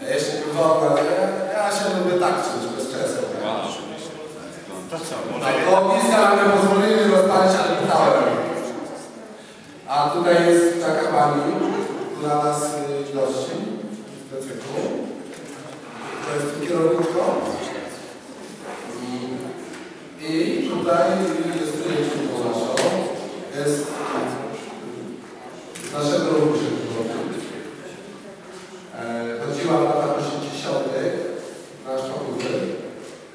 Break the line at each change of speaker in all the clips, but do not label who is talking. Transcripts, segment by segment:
Jeszcze nie wolno, ale ja, ja się lubię tak czuć bez czasu.
To co, może
ogniska nam nie pozwolili rozpalić, ale pytałem. A tutaj jest taka pani, która nas y, gości w plecyku. To jest tu kierowniczko. Mm. I tutaj jest klientką naszą. Jest z naszego ruchu się wychodzi. E, Chodziła w latach 80. na szkoły.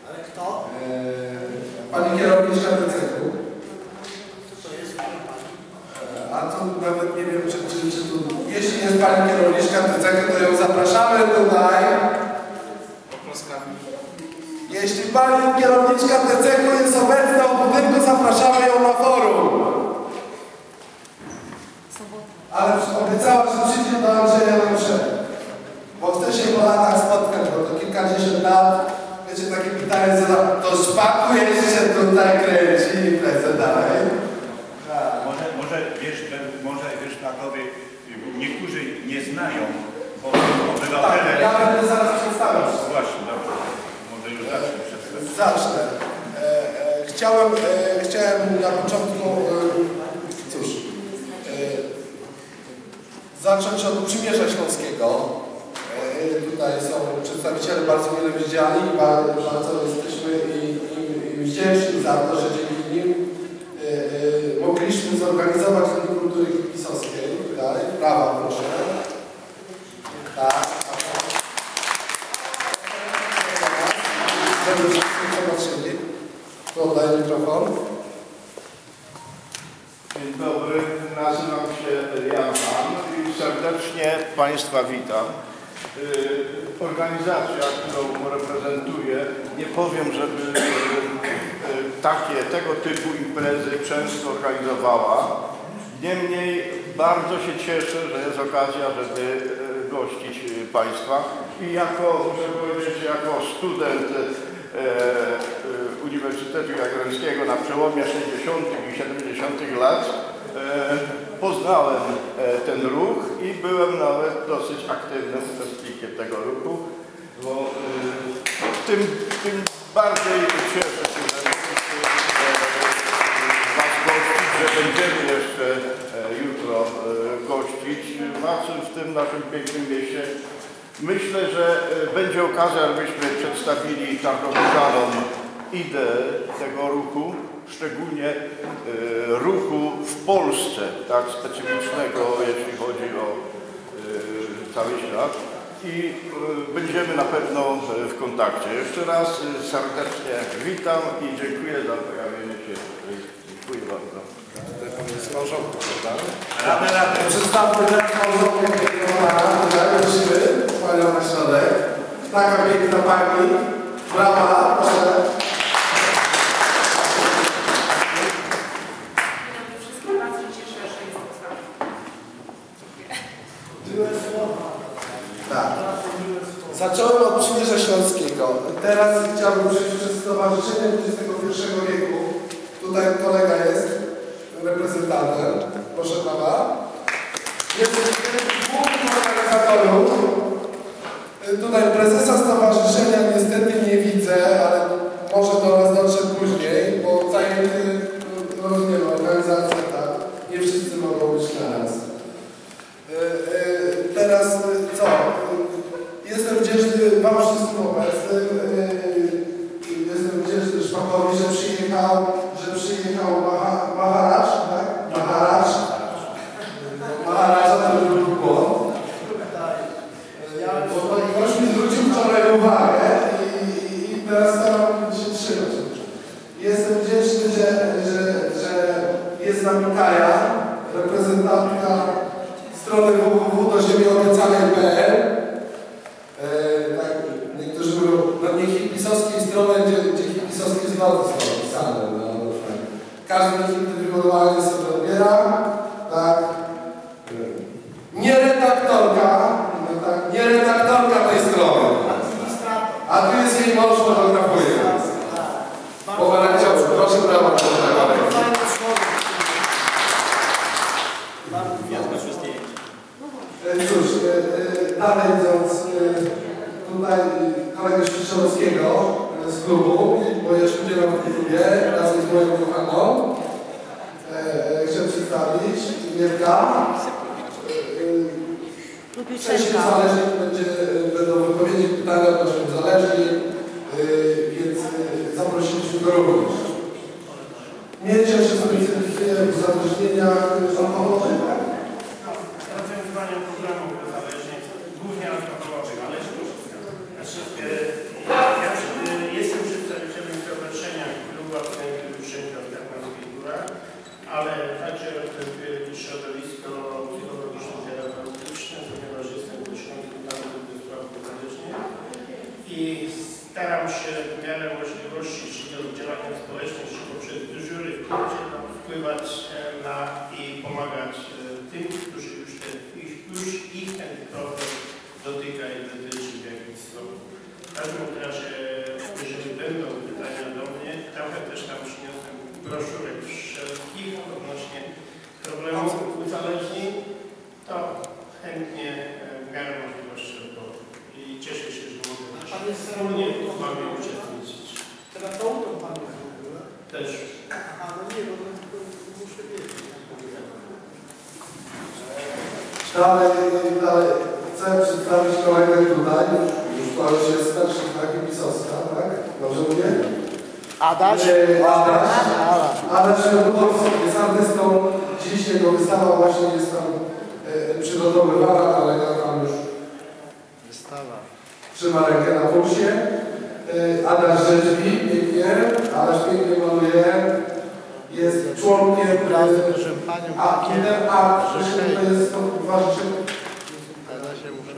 Ale kto?
E, Pani kierowniczka TCK-u.
To jest pani.
A to nawet nie wiem, czy, czy, czy tu... Jeśli jest Pani kierowniczka TCK, to ją zapraszamy tutaj. Jeśli Pani kierowniczka TCK jest obecna w budynku, zapraszamy ją na forum. Ale obiecała, że przyjdzie do Andrzeja na mszę. Bo chce się po latach spotkać, bo to kilkadziesiąt lat. Wiecie, takie pytanie, tam, to szpakuje się tutaj kręci i dalej. Tak.
Może, może wiesz, może wiesz Pawłowie, niektórzy nie znają, bo
Tak,
obywatele...
ja będę zaraz przedstawiał.
Właśnie, dobrze. Może już zacznę przedstawiać.
Zacznę. E, e, chciałem, e, chciałem na początku, cóż, zacząć od Przymierza Śląskiego. Tutaj są przedstawiciele bardzo mile widziani i ba- bardzo jesteśmy i, i, i wdzięczni za to, że dzięki nim mogliśmy zorganizować Dzień Kultury Pisowskiej. Tutaj, brawa proszę. Tak. Żeby wszyscy zobaczyli. Tu oddaję mikrofon.
Dzień dobry, nazywam się Jan Han i serdecznie Państwa witam. Y, Organizacja, którą reprezentuję, nie powiem, żeby y, y, takie, tego typu imprezy często organizowała. Niemniej bardzo się cieszę, że jest okazja, żeby gościć Państwa i jako, muszę powiedzieć, jako student Uniwersytetu Jagiellońskiego na przełomie 60. i 70. lat e, poznałem e, ten ruch i byłem nawet dosyć aktywnym uczestnikiem tego ruchu, bo e, tym, tym bardziej cieszę się, Was gościć, że będziemy jeszcze jutro gościć Was w tym naszym pięknym mieście. Myślę, że będzie okazja, abyśmy przedstawili targowizanom ideę tego ruchu, szczególnie e, ruchu w Polsce, tak specyficznego, jeśli chodzi o e, cały świat. I e, będziemy na pewno w kontakcie. Jeszcze raz serdecznie witam i dziękuję za pojawienie się. Dziękuję bardzo.
Panią na piękna pani. Brawa.
Dzień dobry wszystkim, bardzo się cieszę, że jestem z Wami.
Były słowa.
Tak. Zacząłem od Przymierza Śląskiego. Teraz chciałbym przejść przez Stowarzyszenie XXI wieku. Tutaj kolega jest reprezentantem. Proszę pana. Jest głównych organizatorów. Tutaj prezesa stowarzyszenia niestety nie widzę, ale może do nas dotrze później, bo zajęty, no rozumiem, organizacja, tak. Nie wszyscy mogą być naraz. E, e, Teraz e? Jestem wdzięczny Wam wszystkim obecnym. E, Jestem wdzięczny Szpakowi, że przyjechał Maha, Maharaj, tak? Maharaj. Maharaja to był błąd. Bo to ktoś mi zwrócił wczoraj uwagę i, i, i teraz staram się trzymać. Jestem wdzięczny, że, że, że jest z nami Kaja, reprezentantka strony www.doziemiobiecanej.pl e, tak, Niektórzy mówią, no nie hipisowskiej strony, gdzie, gdzie hipisowskie zwroty są napisane. No, no, fajnie. Każdy indywidualnie odbiera, tak. Nie redaktorka, no tak, nie redaktorka tej strony. A tu jest jej mąż fotografuje. Pomarańczowy, proszę brawa na. E, Cóż, e, e, dalej idąc, e, Szorowskiego e, z klubu, bo ja się udzielam w klubie razem z moją kochaną. Przedstawić Mirka. Wcześniej zależnie będzie, będą wypowiedzi pytania odnośnie uzależnień, yy, więc yy, zaprosiliśmy go również. Miejcie się specyficznie w uzależnieniach alkoholowych, tak?
rozwiązywania problemów uzależnień, głównie alkoholowych, ale też wszystko. Znaczy, e, ja e, jestem przedstawicielem stowarzyszenia klubu abstynentów Szczęścia w Karpackiej Górach, ale także reprezentuję środowisko psychologiczno-terapeutyczne, ponieważ jestem też konsultantem do spraw uzależnień i staram się w miarę możliwości, czyli od działania społecznych, czy poprzez dyżury w punkcie, wpływać e, na i pomagać e, tym, którzy już, ich, już ich ten problem dotyka i dotyczy w jakimś stopniu. W każdym razie, jeżeli będą pytania do mnie, trochę też tam przyniosłem broszurek wszelkich odnośnie problemów uzależnień, to chętnie e, w miarę możliwości odpowiem. I cieszę się, że mogę też wspólnie z
terapeutą?
Wami uczestniczyć.
Terapeutą pan jest w ogóle.
Też.
A no nie, bo to muszę wiedzieć.
Dalej, dalej. Chcę przedstawić kolegę tutaj. Już to już jest starszy taki pisowska, tak? Dobrze mówię?
Adaś?
Yy, Adaś. Adaś Lewandowski jest artystą. Dziś jego wystawa właśnie jest tam yy, przygotowywana, ale ja tam już
Wystawa.
trzyma rękę na pulsie. Yy, Adaś rzeźbi pięknie, Adaś pięknie maluje. Jest członkiem a Inner Art, to jest to uważacie
się muszę.